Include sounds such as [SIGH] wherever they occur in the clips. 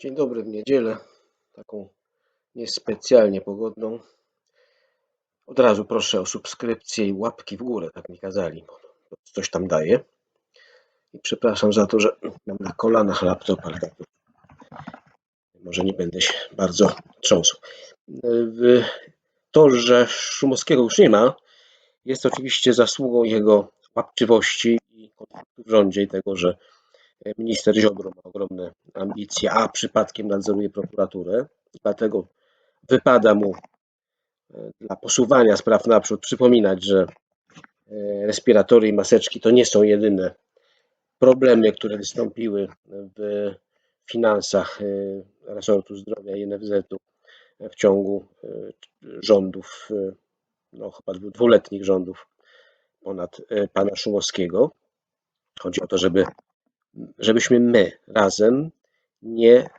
Dzień dobry w niedzielę, taką niespecjalnie pogodną. Od razu proszę o subskrypcję i łapki w górę, tak mi kazali, bo coś tam daje. I przepraszam za to, że mam na kolanach laptop, ale tak może nie będę się bardzo trząsł. To, że Szumowskiego już nie ma, jest oczywiście zasługą jego łapczywości i konfliktu w rządzie i tego, że minister Ziobro ma ogromne ambicje, a przypadkiem nadzoruje prokuraturę. Dlatego wypada mu e, dla posuwania spraw naprzód przypominać, że e, respiratory i maseczki to nie są jedyne problemy, które wystąpiły w finansach e, resortu zdrowia i NFZ-u w ciągu rządów, no chyba dwu- dwuletnich rządów ponad pana Szumowskiego. Chodzi o to, żeby, żebyśmy my razem nie,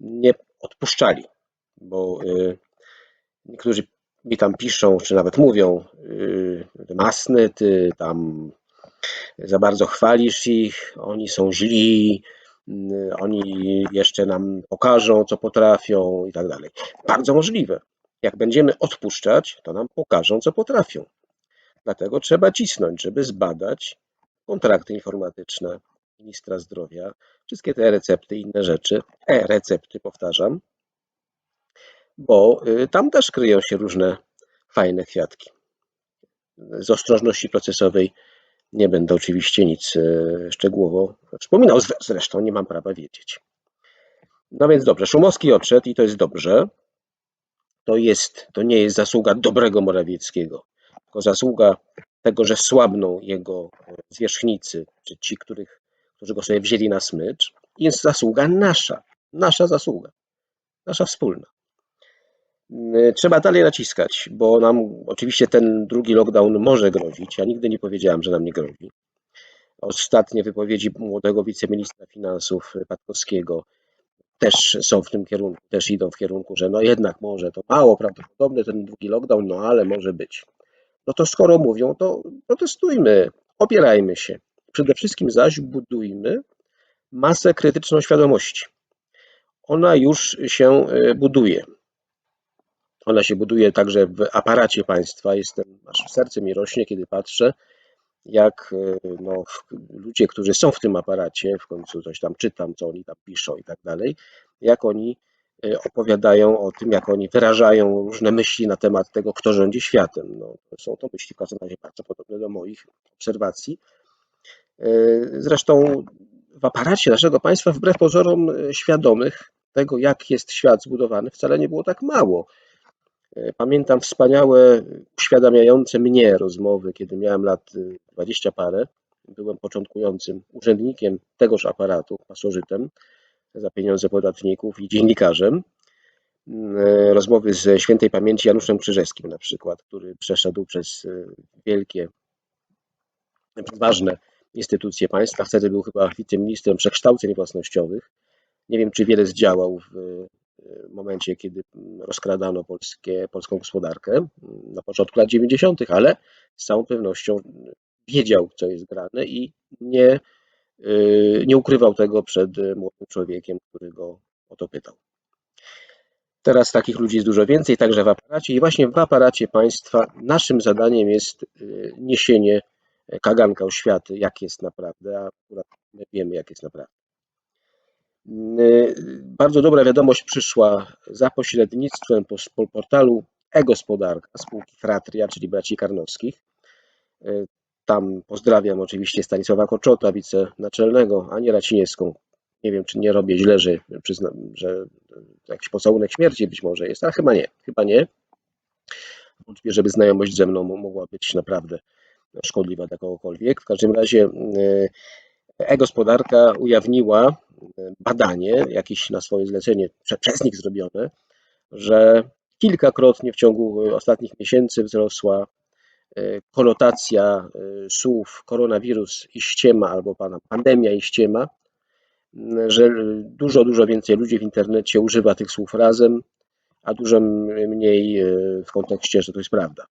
nie odpuszczali, bo e, niektórzy mi tam piszą, czy nawet mówią, yy, masny, ty tam za bardzo chwalisz ich, oni są źli, yy, oni jeszcze nam pokażą, co potrafią i tak dalej. Bardzo możliwe. Jak będziemy odpuszczać, to nam pokażą, co potrafią. Dlatego trzeba cisnąć, żeby zbadać kontrakty informatyczne ministra zdrowia, wszystkie te recepty inne rzeczy, e-recepty powtarzam, bo y, tam też kryją się różne fajne kwiatki. Z ostrożności procesowej nie będę oczywiście nic y, szczegółowo wspominał, zre- zresztą nie mam prawa wiedzieć. No więc dobrze, Szumowski odszedł i to jest dobrze. To, jest, to nie jest zasługa dobrego Morawieckiego, tylko zasługa tego, że słabną jego e, zwierzchnicy, czy ci, których, którzy go sobie wzięli na smycz. Jest zasługa nasza, nasza zasługa, nasza wspólna. Y, Trzeba dalej naciskać, bo nam oczywiście ten drugi lockdown może grozić. Ja nigdy nie powiedziałem, że nam nie grozi. Ostatnie wypowiedzi młodego wiceministra finansów Patkowskiego też są w tym kierunku, też idą w kierunku, że no jednak może to mało prawdopodobne ten drugi lockdown, no ale może być. No to skoro mówią, to protestujmy, opierajmy się. Przede wszystkim zaś budujmy masę krytyczną świadomości. Ona już się y, buduje. Ona się buduje także w aparacie państwa. Jestem, aż serce mi rośnie, kiedy patrzę, jak e, no, ludzie, którzy są w tym aparacie, w końcu coś tam czytam, co oni tam piszą i tak dalej, jak oni e, opowiadają o tym, jak oni wyrażają różne myśli na temat tego, kto rządzi światem. No, są to myśli w każdym razie bardzo podobne do moich obserwacji. E, Zresztą w aparacie naszego państwa, wbrew pozorom e, świadomych tego, jak jest świat zbudowany, wcale nie było tak mało. E, Pamiętam wspaniałe, uświadamiające mnie rozmowy, kiedy miałem lat y, 20 parę. Byłem początkującym urzędnikiem tegoż aparatu, pasożytem za pieniądze podatników i dziennikarzem. Rozmowy ze świętej pamięci Januszem Krzyżewskim na przykład, który przeszedł przez wielkie, ważne instytucje państwa. Wtedy był chyba wiceministrem przekształceń własnościowych. Nie wiem, czy wiele zdziałał w momencie, kiedy rozkradano polskie, polską gospodarkę mm, na początku lat 90., ale z całą pewnością wiedział, co jest grane i nie, y, nie ukrywał tego przed młodym człowiekiem, który go o to pytał. Teraz takich ludzi jest dużo więcej, także w aparacie i właśnie w aparacie państwa naszym zadaniem jest y, niesienie kaganka oświaty, jak jest naprawdę, a akurat my wiemy, jak jest naprawdę. Y, Bardzo dobra wiadomość przyszła za pośrednictwem portalu e-gospodarka spółki Fratria, czyli braci Karnowskich. Y, Tam pozdrawiam oczywiście Stanisława Koczota, wicenaczelnego, Anię Raciniewską. Nie wiem, czy nie robię źle, że przyznam, że jakiś pocałunek śmierci być może jest, ale chyba nie, chyba nie. Wątpię, żeby znajomość ze mną mo- mogła być naprawdę szkodliwa dla kogokolwiek. W każdym razie y, e-gospodarka ujawniła y, badanie, jakieś na swoje zlecenie prze, przez nich zrobione, że kilkakrotnie w ciągu ostatnich miesięcy wzrosła y, konotacja słów koronawirus i ściema albo pandemia i ściema, że dużo, dużo więcej ludzi w internecie używa tych słów razem, a dużo mniej w kontekście, że to jest prawda.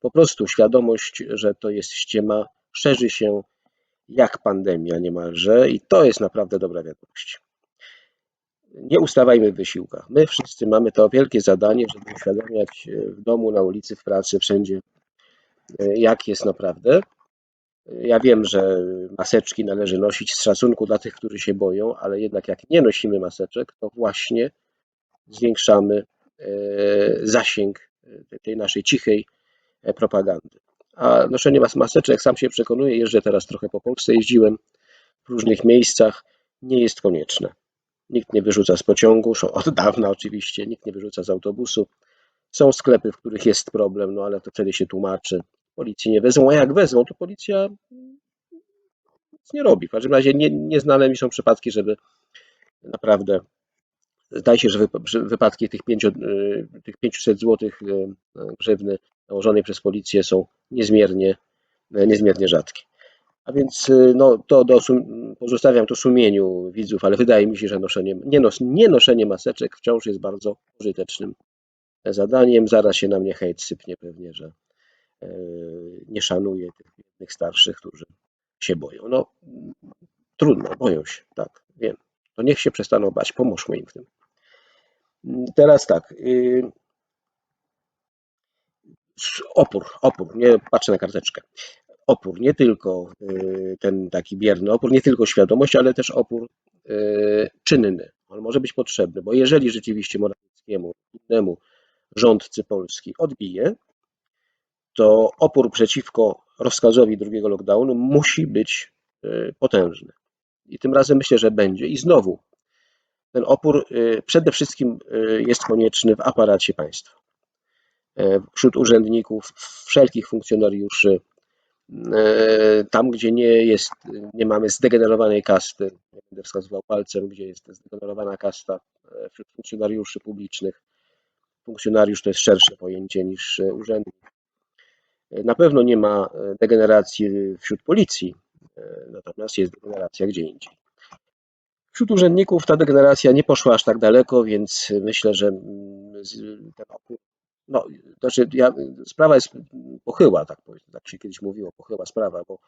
Po prostu świadomość, że to jest ściema, szerzy się jak pandemia niemalże i to jest naprawdę dobra wiadomość. nie ustawajmy w wysiłkach. My wszyscy mamy to wielkie zadanie, żeby uświadamiać e, w domu, na ulicy, w pracy, wszędzie, e, jak jest naprawdę. Ja wiem, że maseczki należy nosić z szacunku dla tych, którzy się boją, ale jednak jak nie nosimy maseczek, to właśnie zwiększamy e, zasięg tej naszej cichej propagandy. A noszenie maseczek, sam się przekonuję, jeżdżę teraz trochę po Polsce, jeździłem w różnych miejscach, nie jest konieczne. Nikt nie wyrzuca z pociągu, od dawna oczywiście, nikt nie wyrzuca z autobusu. Są sklepy, w których jest problem, no ale to wtedy się tłumaczy. Policji nie wezmą, a jak wezmą, to policja nic nie robi. W każdym razie nie, nieznane mi są przypadki, żeby naprawdę zdaje się, że wypadki tych, pięcio, tych 500 zł grzywny nałożonej przez policję są niezmiernie, niezmiernie rzadkie. A więc y, no, to do, pozostawiam to sumieniu widzów, ale wydaje mi się, że noszenie, nie, nos, nie noszenie maseczek wciąż jest bardzo pożytecznym zadaniem. Zaraz się na mnie hejt sypnie pewnie, że e, nie szanuję tych starszych, którzy się boją. No trudno, boją się, tak, wiem. To niech się przestaną bać, pomóżmy im w tym. Teraz tak. Y, opór, opór, nie patrzę na karteczkę opór, nie tylko y, ten taki bierny opór, nie tylko świadomość, ale też opór y, czynny. On może być potrzebny, bo jeżeli rzeczywiście Morawieckiemu, innemu rządcy Polski odbije, to opór przeciwko rozkazowi drugiego lockdownu musi być y, potężny. I tym razem myślę, że będzie. I znowu, ten opór przede wszystkim jest konieczny w aparacie państwa. Wśród urzędników, wszelkich funkcjonariuszy, E, tam, gdzie nie jest, nie mamy zdegenerowanej kasty, będę wskazywał palcem, gdzie jest zdegenerowana kasta e, wśród funkcjonariuszy publicznych. Funkcjonariusz to jest szersze pojęcie niż e, urzędnik. Na pewno nie ma degeneracji wśród policji, natomiast jest degeneracja gdzie indziej. Wśród urzędników ta degeneracja nie poszła aż tak daleko, więc myślę, że mm, ten opór no, znaczy ja, sprawa jest pochyła, tak, tak się kiedyś mówiło, pochyła sprawa, bo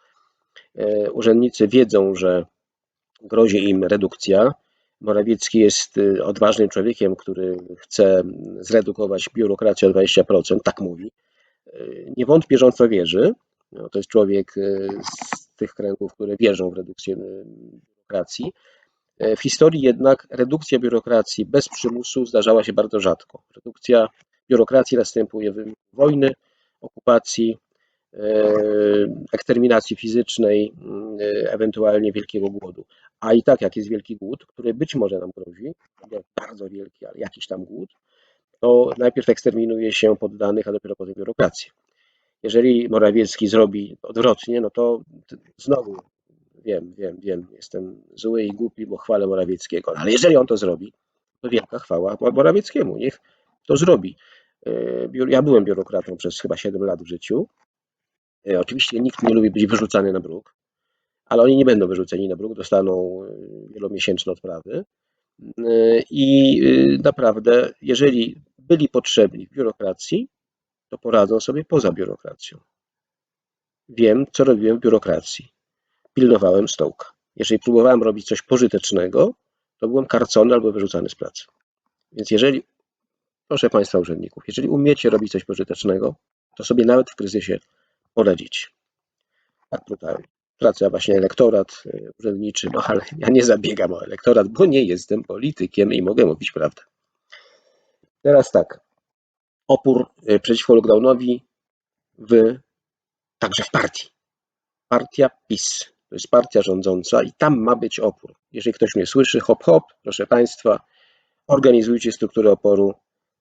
e, urzędnicy wiedzą, że grozi im redukcja. Morawiecki jest e, odważnym człowiekiem, który chce zredukować biurokrację o 20%, tak mówi. E, nie wątpię, że on to wierzy. No, to jest człowiek z tych kręgów, które wierzą w redukcję biurokracji. W historii jednak redukcja biurokracji bez przymusu zdarzała się bardzo rzadko. Redukcja biurokracji następuje wynik wojny, okupacji, e, eksterminacji fizycznej, e, ewentualnie wielkiego głodu. A i tak, jak jest wielki głód, który być może nam grozi, bardzo wielki, ale jakiś tam głód, to najpierw eksterminuje się poddanych, a dopiero potem biurokrację. Jeżeli Morawiecki zrobi odwrotnie, no to znowu wiem, wiem, wiem, jestem zły i głupi, bo chwalę Morawieckiego, no ale jeżeli on to zrobi, to wielka chwała Morawieckiemu, niech to zrobi. E, ja byłem biurokratą przez chyba 7 lat w życiu. E, oczywiście nikt nie lubi być wyrzucany na bruk, ale oni nie będą wyrzuceni na bruk, dostaną e, wielomiesięczne odprawy. I naprawdę, jeżeli byli potrzebni w biurokracji, to poradzą sobie poza biurokracją. Wiem, co robiłem w biurokracji. Pilnowałem stołka. Jeżeli próbowałem robić coś pożytecznego, to byłem karcony albo wyrzucany z pracy. Więc jeżeli Proszę Państwa urzędników, jeżeli umiecie robić coś pożytecznego, to sobie nawet w kryzysie poradzić. Tak tutaj praca właśnie elektorat y, urzędniczy, no ale ja nie zabiegam o elektorat, bo nie jestem politykiem i mogę mówić prawdę. Teraz tak, opór y, przeciwko lockdownowi w, także w partii. Partia PiS to jest partia rządząca i tam ma być opór. Jeżeli ktoś mnie słyszy, hop hop, proszę Państwa, organizujcie strukturę oporu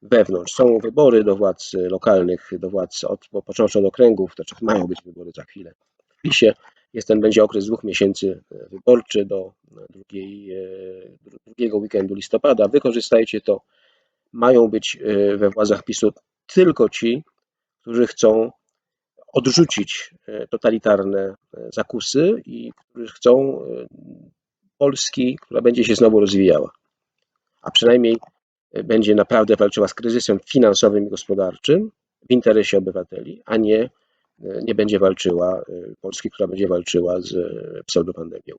wewnątrz. Są wybory do władz lokalnych, do władz, od, począwszy od okręgów, to mają być wybory za chwilę. W PiSie jest ten będzie okres dwóch miesięcy wyborczy do drugiej, e, drugiego weekendu listopada. Wykorzystajcie to. Mają być e, we władzach PiSu tylko ci, którzy chcą odrzucić e, totalitarne zakusy i którzy chcą Polski, która będzie się znowu rozwijała. A przynajmniej będzie naprawdę walczyła z kryzysem finansowym i gospodarczym w interesie obywateli, a nie, nie będzie walczyła Polski, która będzie walczyła z pseudopandemią.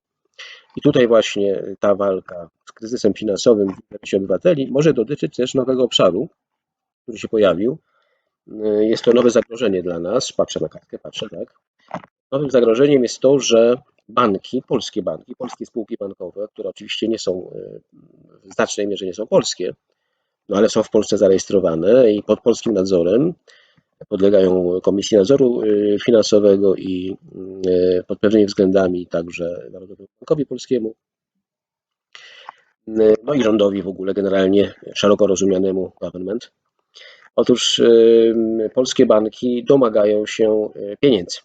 I tutaj właśnie ta walka z kryzysem finansowym w interesie obywateli może dotyczyć też nowego obszaru, który się pojawił. Jest to nowe zagrożenie dla nas. Patrzę na kartkę, patrzę, tak. Nowym zagrożeniem jest to, że banki, polskie banki, polskie spółki bankowe, które oczywiście nie są w znacznej mierze nie są polskie, no ale są w Polsce zarejestrowane i pod polskim nadzorem podlegają Komisji Nadzoru y, Finansowego i y, pod pewnymi względami także Narodowemu Bankowi Polskiemu, y, no i rządowi w ogóle, generalnie szeroko rozumianemu government. Otóż polskie banki domagają się pieniędzy.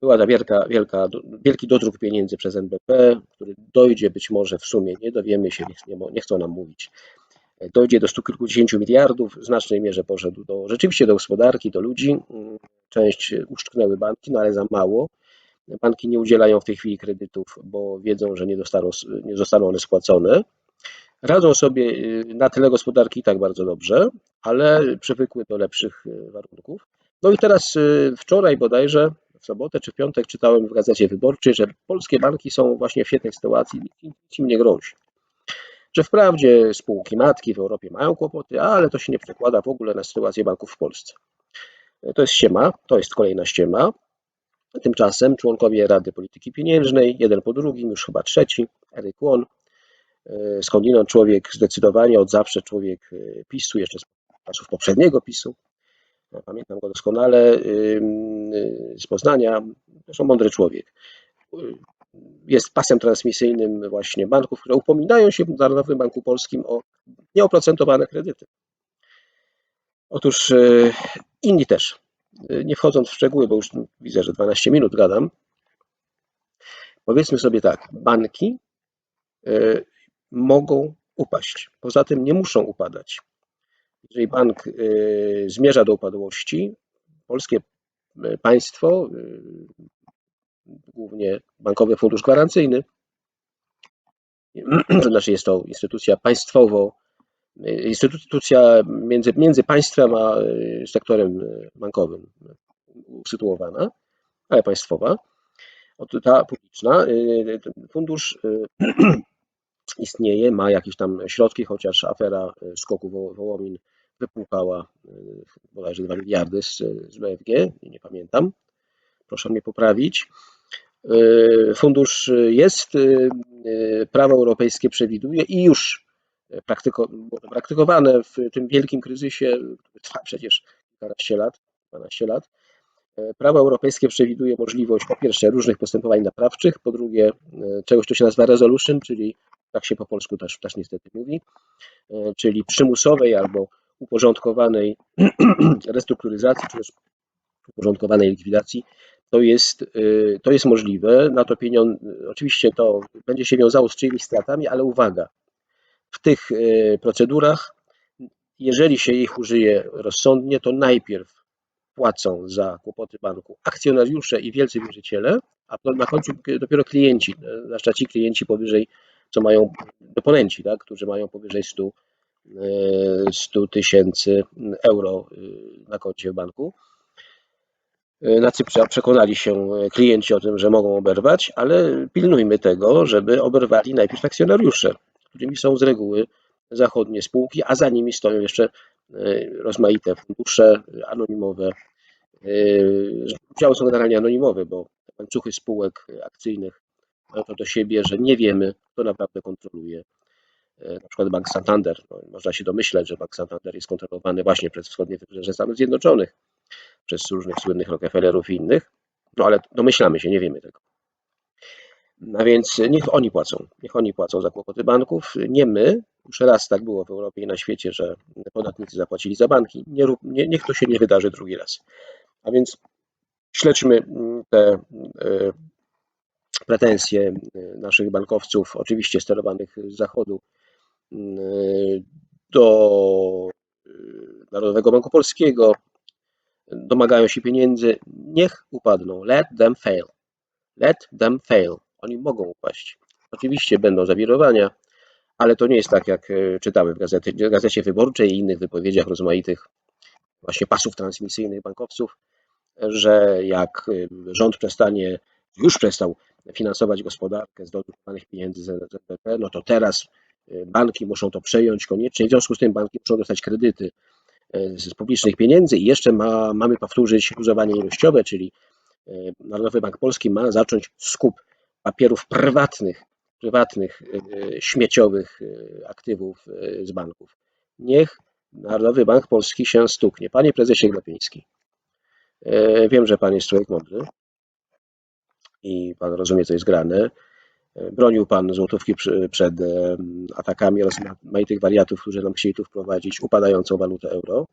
Była ta wielka, wielka, wielki dodruk pieniędzy przez NBP, który dojdzie być może w sumie, nie dowiemy się, nie, nie chcą nam mówić, dojdzie do stu kilkudziesięciu miliardów, w znacznej mierze poszedł do, rzeczywiście do gospodarki, do ludzi. Część uszczknęły banki, no ale za mało. Banki nie udzielają w tej chwili kredytów, bo wiedzą, że nie, dostaną, nie zostaną one spłacone. Radzą sobie y, na tyle gospodarki i tak bardzo dobrze, ale przywykły do lepszych y, warunków. No i teraz y, wczoraj bodajże, w sobotę czy w piątek czytałem w gazecie wyborczej, że polskie banki są właśnie w świetnej sytuacji, nic im nie grozi że wprawdzie spółki matki w Europie mają kłopoty, ale to się nie przekłada w ogóle na sytuację banków w Polsce. To jest ściema, to jest kolejna ściema. Tymczasem członkowie Rady Polityki Pieniężnej, jeden po drugim, już chyba trzeci, Eryk Łon, e, skądinąd człowiek zdecydowanie od zawsze człowiek e, PiSu, jeszcze z czasów poprzedniego PiSu, pamiętam go doskonale, z Poznania, zresztą mądry człowiek jest pasem transmisyjnym właśnie banków, które upominają się w Narodowym Banku Polskim o nieoprocentowane kredyty. Otóż e, inni też, e, nie wchodząc w szczegóły, bo już widzę, że 12 minut gadam, powiedzmy sobie tak, banki e, mogą upaść. Poza tym nie muszą upadać. Jeżeli bank zmierza do upadłości, polskie państwo głównie Bankowy Fundusz Gwarancyjny. [CLEARS THROAT] Znaczy jest to instytucja państwowo, instytucja między, między państwem a e, sektorem e, bankowym usytuowana, ale państwowa. Ta publiczna. E, fundusz [CLEARS THROAT] istnieje, ma jakieś tam środki, chociaż afera skoku Wołomin wypłukała bodajże 2 miliardy z, z BFG, nie pamiętam. Proszę mnie poprawić. E, fundusz jest, e, prawo europejskie przewiduje i już praktyko, praktykowane w tym wielkim kryzysie, który trwa przecież kilkanaście lat, 12 lat. E, prawo europejskie przewiduje możliwość po pierwsze różnych postępowań naprawczych, po drugie czegoś, co się nazywa resolution, czyli tak się po polsku też, też niestety mówi, czyli przymusowej albo uporządkowanej [CLEARS THROAT] restrukturyzacji, czy też uporządkowanej likwidacji to jest, y, to jest możliwe. Na to pieniądze, oczywiście to będzie się wiązało z czyimiś stratami, ale uwaga, w tych y, procedurach, jeżeli się ich użyje rozsądnie, to najpierw płacą za kłopoty banku akcjonariusze i wielcy wierzyciele, a na końcu dopiero klienci, zwłaszcza ci klienci powyżej, co mają deponenci, tak, którzy mają powyżej 100 100 y, tysięcy euro na koncie w banku. E, na Cyprze przekonali się e, klienci o tym, że mogą oberwać, ale pilnujmy tego, żeby oberwali najpierw akcjonariusze, którymi są z reguły zachodnie spółki, a za nimi stoją jeszcze e, rozmaite fundusze anonimowe. Udziały są generalnie anonimowe, bo łańcuchy spółek akcyjnych mają to do siebie, że nie wiemy, kto naprawdę kontroluje. Na przykład Bank Santander. No, można się domyśleć, że Bank Santander jest kontrolowany właśnie przez wschodnie wybrzeże Stanów Zjednoczonych przez różnych słynnych Rockefellerów i innych, no ale domyślamy się, nie wiemy tego. A więc niech oni płacą, niech oni płacą za kłopoty banków, nie my. Już raz tak było w Europie i na świecie, że podatnicy zapłacili za banki. Nie, nie, niech to się nie wydarzy drugi raz. A więc śledźmy te e, pretensje naszych bankowców, oczywiście sterowanych z zachodu, e, do e, Narodowego Banku Polskiego, domagają się pieniędzy, niech upadną. Let them fail. Let them fail. Oni mogą upaść. Oczywiście będą zawirowania, ale to nie jest tak, jak e, czytamy w gazecie, gazecie wyborczej i innych wypowiedziach rozmaitych właśnie pasów transmisyjnych bankowców, że jak e, rząd przestanie, już przestał finansować gospodarkę z dotowanych pieniędzy z no to teraz y, banki muszą to przejąć koniecznie. W związku z tym banki muszą dostać kredyty z publicznych pieniędzy i jeszcze ma, mamy powtórzyć luzowanie ilościowe, czyli y, Narodowy Bank Polski ma zacząć skup papierów prywatnych, prywatnych y, śmieciowych aktywów z banków. Niech Narodowy Bank Polski się stuknie. Panie prezesie Glapiński, e, wiem, że pan jest człowiek mądry i pan rozumie, co jest grane. E, Bronił pan złotówki przed e, atakami rozmaitych wariatów, którzy nam chcieli tu wprowadzić upadającą walutę euro.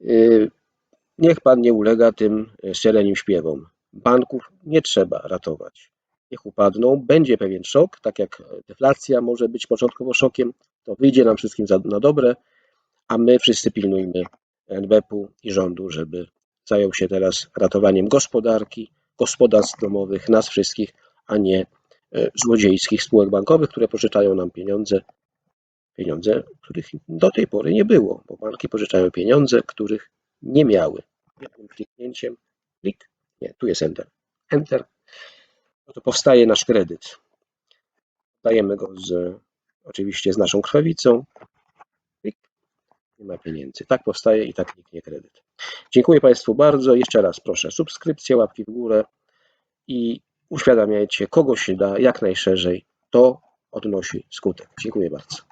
E, Niech pan nie ulega tym szczerenim śpiewom. Banków nie trzeba ratować. Niech upadną, będzie pewien szok, tak jak deflacja może być początkowo szokiem, to wyjdzie nam wszystkim na dobre, a my wszyscy pilnujmy NBP-u i rządu, żeby zajął się teraz ratowaniem gospodarki, gospodarstw domowych, nas wszystkich, a nie złodziejskich spółek bankowych, które pożyczają nam pieniądze, pieniądze, których do tej pory nie było, bo banki pożyczają pieniądze, których nie miały. Jednym kliknięciem, klik, nie, tu jest Enter, Enter, no to powstaje nasz kredyt. Dajemy go z, oczywiście z naszą krwawicą, klik, nie ma pieniędzy. Tak powstaje i tak niknie kredyt. Dziękuję Państwu bardzo. Jeszcze raz proszę subskrypcję, łapki w górę i uświadamiajcie, kogo się da jak najszerzej. To odnosi skutek. Dziękuję bardzo.